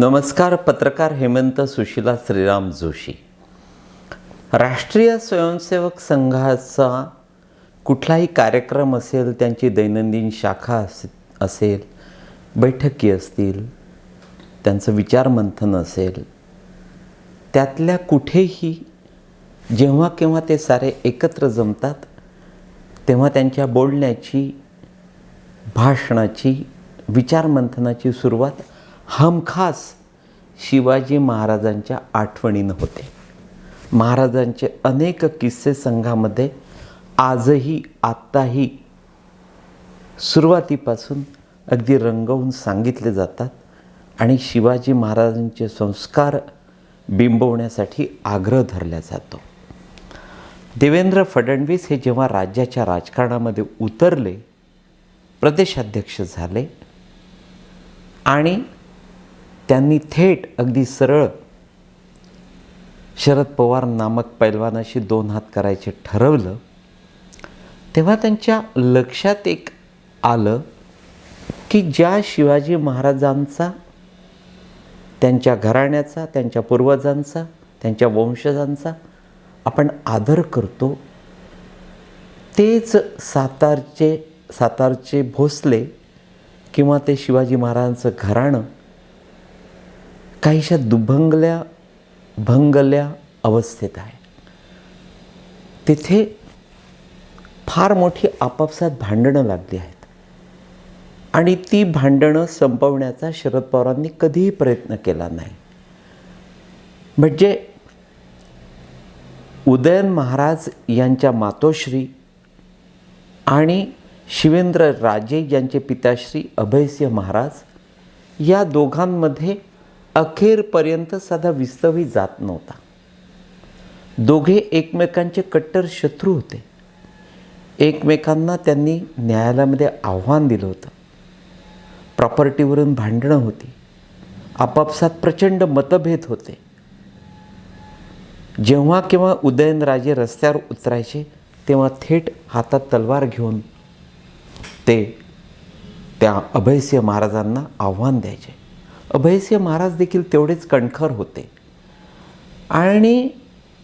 नमस्कार पत्रकार हेमंत सुशिला श्रीराम जोशी. राष्ट्रीय स्वयंसेवक संघाचा कुठलाही कार्यक्रम असेल त्यांची दैनंदिन शाखा अस असेल बैठकी असतील त्यांचं विचारमंथन असेल त्यातल्या कुठेही जेव्हा केव्हा ते सारे एकत्र जमतात तेव्हा त्यांच्या बोलण्याची भाषणाची विचारमंथनाची सुरुवात हमखास शिवाजी महाराजांच्या आठवणीनं होते. महाराजांचे अनेक किस्से संघामध्ये आजही आत्ताही सुरुवातीपासून अगदी रंगवून सांगितले जातात आणि शिवाजी महाराजांचे संस्कार बिंबवण्यासाठी आग्रह धरला जातो. देवेंद्र फडणवीस हे जेव्हा राज्याच्या राजकारणामध्ये उतरले प्रदेशाध्यक्ष झाले आणि त्यांनी थेट अगदी सरळ शरद पवार नामक पैलवानाशी दोन हात करायचे ठरवलं. तेव्हा त्यांच्या लक्षात एक आलं की ज्या शिवाजी महाराजांचा त्यांच्या घराण्याचा त्यांच्या पूर्वजांचा त्यांच्या वंशजांचा आपण आदर करतो तेच सातारचे सातारचे भोसले किंवा ते शिवाजी महाराजांचं घराणं काहीशा दुभंगल्या भंगल्या अवस्थेत आहे. तिथे फार मोठी आपापसात भांडणं लागली आहेत. आणि ती भांडणं संपवण्याचा शरद पवारांनी कधीही प्रयत्न केला नाही. म्हणजे उदयन महाराज यांच्या मातोश्री आणि शिवेंद्र राजे यांचे पिताश्री अभयसिंह महाराज या दोघांमध्ये अखेरपर्यंत साधा विस्तवी जात नव्हता. दोघे एकमेकांचे कट्टर शत्रू होते. एकमेकांना त्यांनी न्यायालयामध्ये आव्हान दिलं होतं. प्रॉपर्टीवरून भांडणं होती. आपापसात प्रचंड मतभेद होते. जेव्हा केव्हा उदयनराजे रस्त्यावर उतरायचे तेव्हा थेट हातात तलवार घेऊन ते त्या अभयसिंह महाराजांना आव्हान द्यायचे. अभयसिंह महाराज देखील तेवढेच कणखर होते. आणि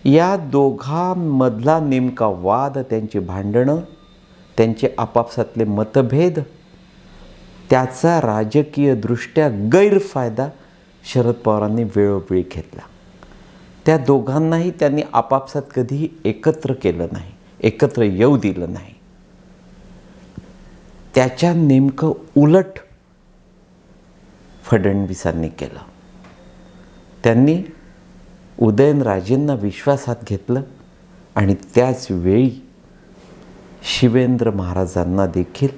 या दोघांमधला नेमका वाद त्यांची भांडणं त्यांचे आपापसातले मतभेद त्याचा राजकीयदृष्ट्या गैरफायदा शरद पवारांनी वेळोवेळी घेतला. त्या दोघांनाही त्यांनी आपापसात कधीही एकत्र केलं नाही एकत्र येऊ दिलं नाही. त्याच्या नेमकं उलट फडणवीसांनी केलं. त्यांनी उदयनराजेंना विश्वासात घेतलं आणि त्याचवेळी शिवेंद्र महाराजांना देखील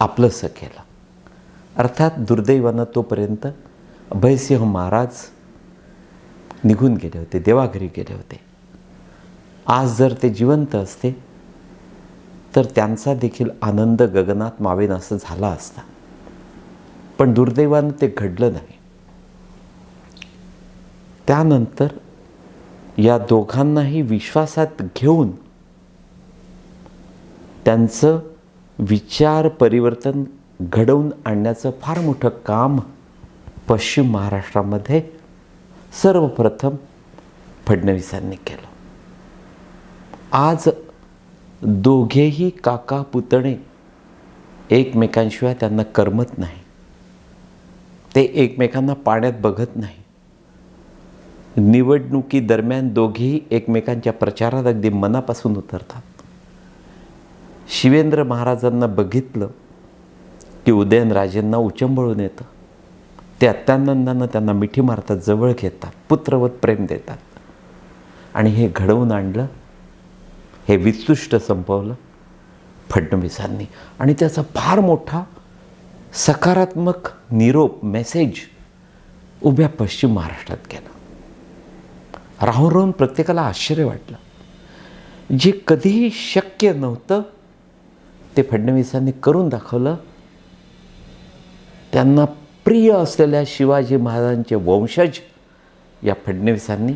आपलंसं केलं. अर्थात दुर्दैवानं तोपर्यंत अभयसिंह महाराज निघून गेले होते देवाघरी गेले होते. आज जर ते जिवंत असते तर त्यांचा देखील आनंद गगनात मावेन असं झाला असता. पण दुर्दैवानं ते घडलं नाही. त्यानंतर या दोघांनाही विश्वासात घेऊन त्यांचं विचार परिवर्तन घडवून आणण्याचं फार मोठं काम पश्चिम महाराष्ट्रामध्ये सर्वप्रथम फडणवीसांनी केलं. आज दोघेही काका पुतणे एकमेकांशिवाय त्यांना करमत नाही ते एकमेकांना पाण्यात बघत नाही. निवडणुकीदरम्यान दोघेही एकमेकांच्या प्रचारात अगदी मनापासून उतरतात. शिवेंद्र महाराजांना बघितलं की उदयनराजेंना उचंबळून येतं. ते अत्यानंदानं त्यांना मिठी मारतात जवळ घेतात पुत्रवत प्रेम देतात. आणि हे घडवून आणलं हे विस्तुष्ट संपवलं फडणवीसांनी. आणि त्याचा फार मोठा सकारात्मक निरोप मेसेज उभ्या पश्चिम महाराष्ट्रात गेला राहून राहून प्रत्येकाला आश्चर्य वाटलं. जे कधीही शक्य नव्हतं ते फडणवीसांनी करून दाखवलं. त्यांना प्रिय असलेल्या शिवाजी महाराजांचे वंशज या फडणवीसांनी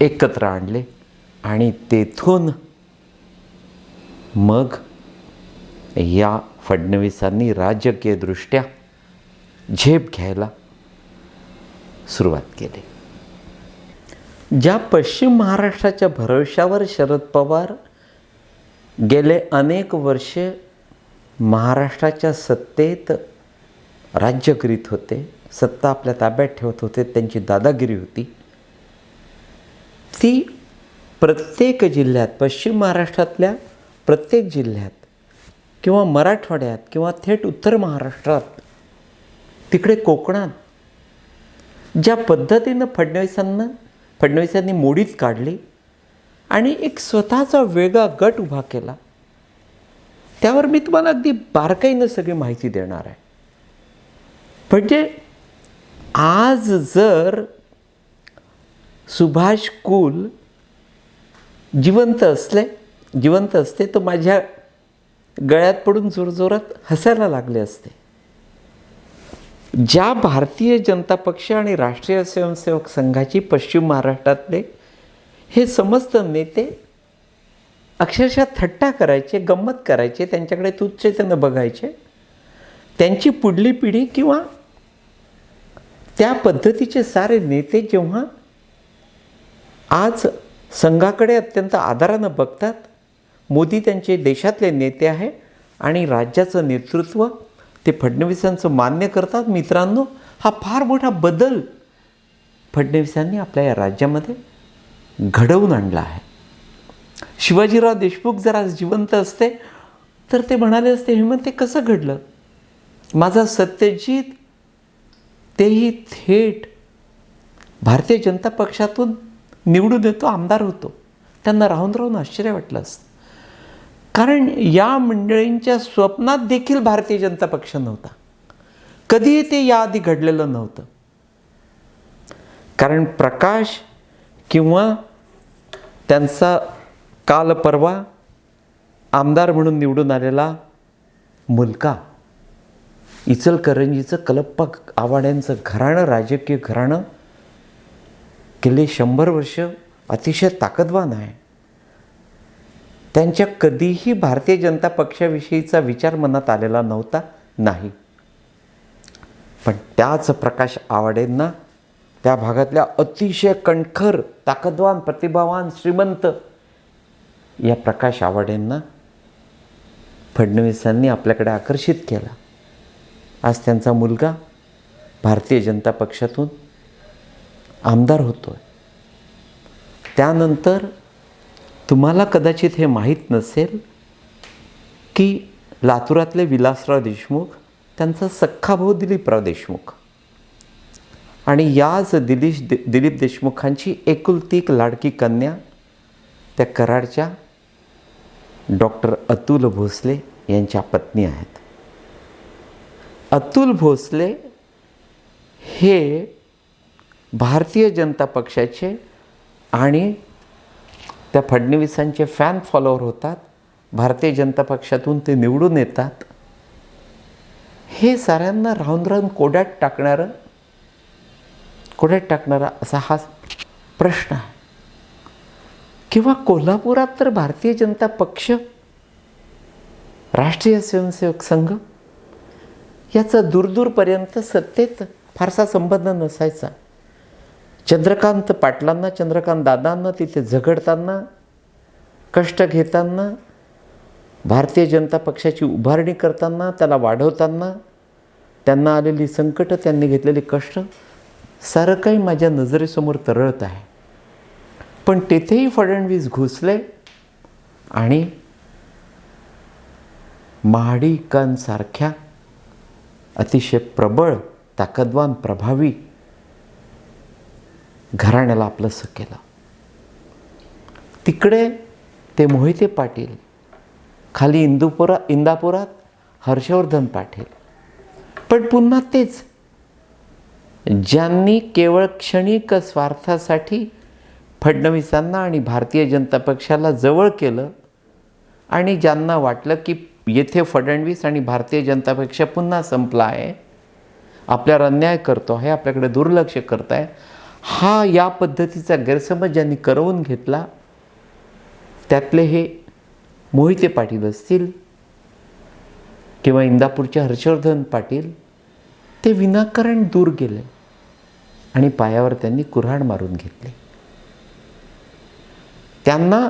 एकत्र आणले आणि तेथून मग या फडणवीसांनी राजकीयदृष्ट्या झेप घ्यायला सुरुवात केली. ज्या पश्चिम महाराष्ट्राच्या भरवशावर शरद पवार गेले अनेक वर्षे महाराष्ट्राच्या सत्तेत राज्य करीत होते सत्ता आपल्या ताब्यात ठेवत होते त्यांची दादागिरी होती. ती प्रत्येक जिल्ह्यात पश्चिम महाराष्ट्रातल्या प्रत्येक जिल्ह्यात किंवा मराठवाड्यात किंवा थेट उत्तर महाराष्ट्रात तिकडे कोकणात ज्या पद्धतीनं फडणवीसांना फडणवीसांनी मोडीच काढली आणि एक स्वतःचा वेगळा गट उभा केला त्यावर मी तुम्हाला अगदी बारकाईनं सगळी माहिती देणार आहे. म्हणजे आज जर सुभाष कुल जिवंत असले जिवंत असते तर माझ्या गळ्यात पडून जोरजोरात हसायला लागले असते. ज्या भारतीय जनता पक्ष आणि राष्ट्रीय स्वयंसेवक संघाची पश्चिम महाराष्ट्रातले हे समस्त नेते अक्षरशः थट्टा करायचे गंमत करायचे त्यांच्याकडे तुच्छतेनं बघायचे. त्यांची पुढली पिढी किंवा त्या पद्धतीचे सारे नेते जेव्हा आज संघाकडे अत्यंत आदरानं बघतात मोदी त्यांचे देशातले नेते आहे आणि राज्याचं नेतृत्व ते फडणवीसांचं मान्य करतात मित्रांनो. हा फार मोठा बदल फडणवीसांनी आपल्या या राज्यामध्ये घडवून आणला आहे. शिवाजीराव देशमुख जर आज जिवंत असते तर ते म्हणाले असते हेमंत ते कसं घडलं? माझा सत्यजित तेही थेट भारतीय जनता पक्षातून निवडून येतो आमदार होतो. त्यांना राहून राहून आश्चर्य वाटलं असतं. कारण या मंडळींच्या स्वप्नात देखील भारतीय जनता पक्ष नव्हता. कधीही ते याआधी घडलेलं नव्हतं. कारण प्रकाश किंवा त्यांचा काल परवा आमदार म्हणून निवडून आलेला मुलका इचलकरंजीचं कलप्पा आवाड्यांचं घराणं राजकीय घराणं गेले शंभर वर्ष अतिशय ताकदवान आहे. त्यांच्या कधीही भारतीय जनता पक्षाविषयीचा विचार मनात आलेला नव्हता नाही. पण त्याच प्रकाश आवाडेंना त्या भागातल्या अतिशय कणखर ताकदवान प्रतिभावान श्रीमंत या प्रकाश आवाडेंना फडणवीसांनी आपल्याकडे आकर्षित केला. आज त्यांचा मुलगा भारतीय जनता पक्षातून आमदार होतो आहे त्यानंतर तुम्हाला कदाचित हे माहीत नसेल की लातूरातले विलासराव देशमुख त्यांचा सख्खा भाऊ दिलीपराव देशमुख. आणि याच दिलीश दे दिलीप देशमुखांची एकुलती एक लाडकी कन्या त्या कराडच्या डॉक्टर अतुल भोसले यांच्या पत्नी आहेत. अतुल भोसले हे भारतीय जनता पक्षाचे आणि त्या फडणवीसांचे फॅन फॉलोअर होतात भारतीय जनता पक्षातून ते निवडून येतात. हे साऱ्यांना राहून राहून कोड्यात टाकणारं कोड्यात टाकणारा असा हा प्रश्न आहे. किंवा कोल्हापुरात तर भारतीय जनता पक्ष राष्ट्रीय स्वयंसेवक संघ याचा दूरदूरपर्यंत सत्तेत फारसा संबंध नसायचा. चंद्रकांत पाटलांना चंद्रकांत दादांना तिथे झगडताना कष्ट घेताना भारतीय जनता पक्षाची उभारणी करताना त्याला वाढवताना त्यांना आलेली संकटं त्यांनी घेतलेले कष्ट सारं काही माझ्या नजरेसमोर तरळत आहे. पण तेथेही फडणवीस घुसले आणि महाडिकांसारख्या अतिशय प्रबळ ताकदवान प्रभावी घराण्याला आपलंसं केलं. तिकडे ते मोहिते पाटील खाली इंदुपुरा इंदापुरात हर्षवर्धन पाटील. पण पुन्हा तेच ज्यांनी केवळ क्षणिक स्वार्थासाठी फडणवीसांना आणि भारतीय जनता पक्षाला जवळ केलं आणि ज्यांना वाटलं की येथे फडणवीस आणि भारतीय जनता पक्ष पुन्हा संपला आहे आपल्यावर अन्याय करतो आहे आपल्याकडे दुर्लक्ष करत आहे हा या पद्धतीचा गैरसमज ज्यांनी करवून घेतला त्यातले हे मोहिते पाटील असतील किंवा इंदापूरचे हर्षवर्धन पाटील ते विनाकारण दूर गेले आणि पायावर त्यांनी कुऱ्हाड मारून घेतली. त्यांना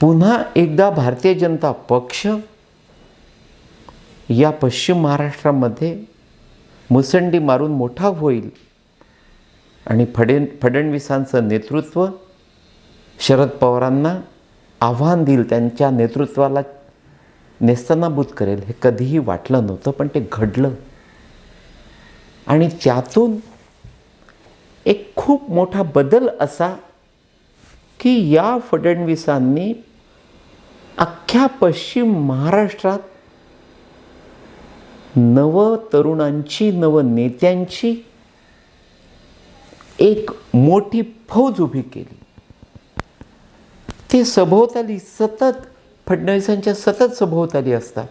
पुन्हा एकदा भारतीय जनता पक्ष या पश्चिम महाराष्ट्रामध्ये मुसंडी मारून मोठा होईल आणि फडण फडणवीसांचं नेतृत्व शरद पवारांना आव्हान देईल त्यांच्या नेतृत्वाला नेस्तनाभूत करेल हे कधीही वाटलं नव्हतं पण ते घडलं. आणि त्यातून एक खूप मोठा बदल असा की या फडणवीसांनी अख्ख्या पश्चिम महाराष्ट्रात नव तरुणांची नव नेत्यांची एक मोठी फौज उभी केली. ते सभोवताली सतत फडणवीसांच्या सतत सभोवताली असतात.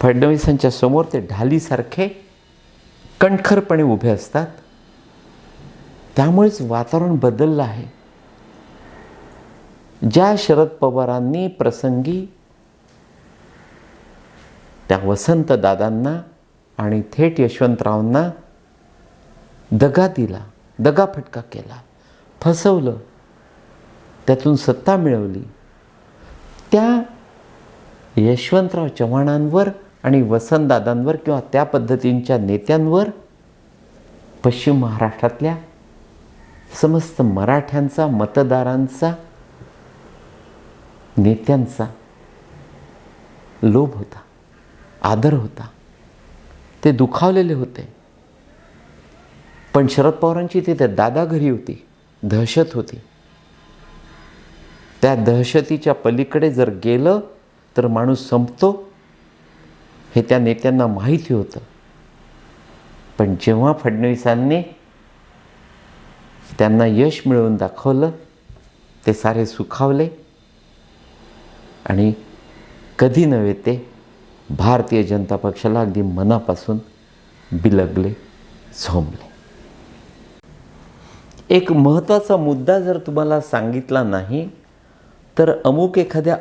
फडणवीसांच्या समोर ते ढालीसारखे कणखरपणे उभे असतात. त्यामुळेच वातावरण बदललं आहे. ज्या शरद पवारांनी प्रसंगी त्या वसंत दादांना आणि थेट यशवंतरावांना दगा दिला दगाफटका केला फसवलं त्यातून सत्ता मिळवली. त्या यशवंतराव चव्हाणांवर आणि वसंतदादांवर किंवा त्या पद्धतींच्या नेत्यांवर पश्चिम महाराष्ट्रातल्या समस्त मराठ्यांचा मतदारांचा नेत्यांचा लोभ होता आदर होता. ते दुखावलेले होते. पण शरद पवारांची तिथे दादा घरी होती दहशत होती. त्या दहशतीच्या पलीकडे जर गेलं तर माणूस संपतो हे त्या नेत्यांना माहिती होतं. पण जेव्हा फडणवीसांनी त्यांना यश मिळवून दाखवलं ते सारे सुखावले. आणि कधी नव्हे ते भारतीय जनता पक्षाला अगदी मनापासून बिलगले झोंबले. एक महत्त्वाचा मुद्दा जर तुम्हाला सांगितला नाही तर अमुक एखाद्या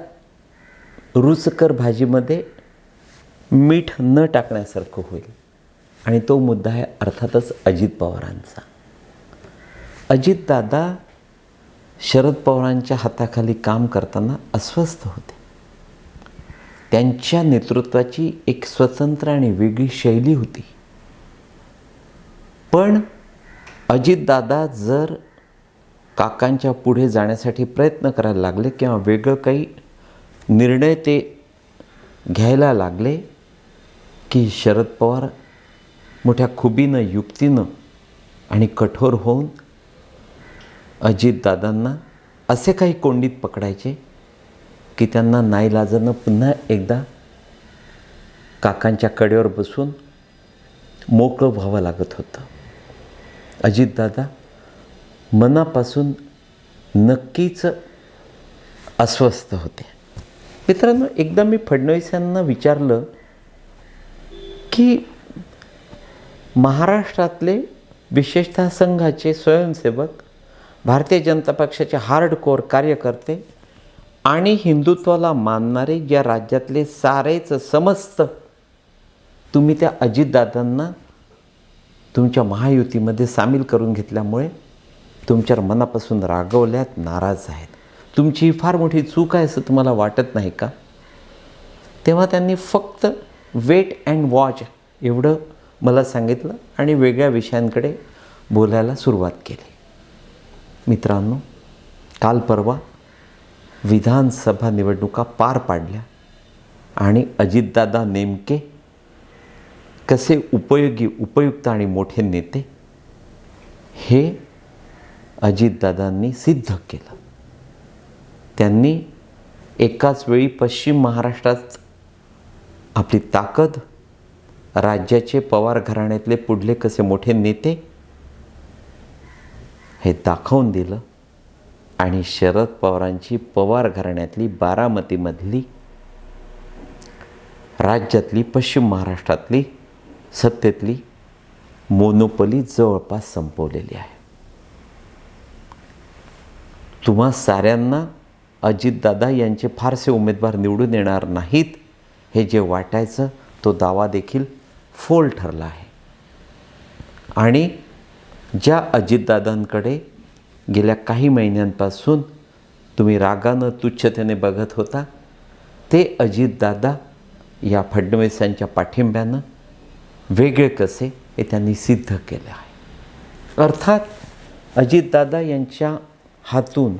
रुचकर भाजीमध्ये मीठ न टाकण्यासारखं होईल. आणि तो मुद्दा आहे अर्थातच अजित पवारांचा. अजितदादा शरद पवारांच्या हाताखाली काम करताना अस्वस्थ होते. त्यांच्या नेतृत्वाची एक स्वतंत्र आणि वेगळी शैली होती. पण अजितदादा जर काकांच्या पुढे जाण्यासाठी प्रयत्न करायला लागले किंवा वेगळं काही निर्णय ते घ्यायला लागले की शरद पवार मोठ्या खुबीनं युक्तीनं आणि कठोर होऊन अजितदादांना असे काही कोंडीत पकडायचे की त्यांना नाईलाजानं पुन्हा एकदा काकांच्या कडेवर बसून मोकळं व्हावं लागत होतं. अजितदादा मनापासून नक्कीच अस्वस्थ होते. मित्रांनो एकदा मी फडणवीस यांना विचारलं की महाराष्ट्रातले विशेषतः संघाचे स्वयंसेवक भारतीय जनता पक्षाचे हार्डकोर कार्यकर्ते आणि हिंदुत्वाला मानणारे या राज्यातले सारेच समस्त तुम्ही त्या अजितदादांना तुमच्या महायुतीमध्ये सामील करून घेतल्यामुळे तुमच्यावर मनापासून रागवल्यात नाराज आहेत. तुमची ही फार मोठी चूक आहे असं तुम्हाला वाटत नाही का? तेव्हा त्यांनी फक्त वेट अँड वॉच एवढं मला सांगितलं आणि वेगळ्या विषयांकडे बोलायला सुरुवात केली. मित्रांनो काल परवा विधानसभा निवडणुका पार पाडल्या आणि अजितदादा नेमके कसे उपयोगी उपयुक्त आणि मोठे नेते हे अजितदादांनी सिद्ध केलं. त्यांनी एकाच वेळी पश्चिम महाराष्ट्रात आपली ताकद राज्याचे पवार घराण्यातले पुढले कसे मोठे नेते हे दाखवून दिलं आणि शरद पवारांची पवार घराण्यातली बारामतीमधली राज्यातली पश्चिम महाराष्ट्रातली सत्तेतली मोनोपली जवळपास संपवलेली आहे. तुम्हा साऱ्यांना अजितदादा यांचे फारसे उमेदवार निवडून येणार नाहीत हे जे वाटायचं तो दावा देखील फोल ठरला आहे. आणि ज्या अजितदादांकडे गेल्या काही महिन्यांपासून तुम्ही रागानं तुच्छतेने बघत होता ते अजितदादा या फडणवीसांच्या पाठिंब्यानं वेगळे कसे हे त्यांनी सिद्ध केलं आहे. अर्थात अजितदादा यांच्या हातून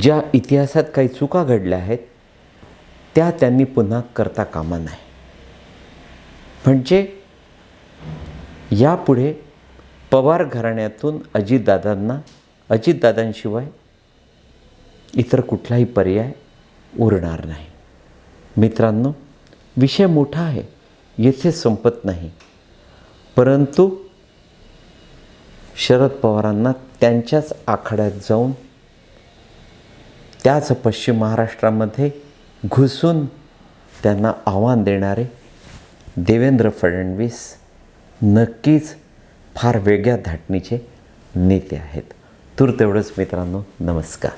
ज्या इतिहासात काही चुका घडल्या आहेत त्या त्यांनी पुन्हा करता कामा नाही म्हणजे यापुढे पवार घराण्यातून अजितदादांना अजितदादांशिवाय इतर कुठलाही पर्याय उरणार नाही. मित्रांनो विषय मोठा आहे. येथे संपत नाही. परंतु शरद पवारांना त्यांच्याच आखाड्यात जाऊन त्याच पश्चिम महाराष्ट्रामध्ये घुसून त्यांना आव्हान देणारे देवेंद्र फडणवीस नक्कीच फार वेगळ्या धाटणीचे नेते आहेत. तूर तेवढंच मित्रांनो नमस्कार.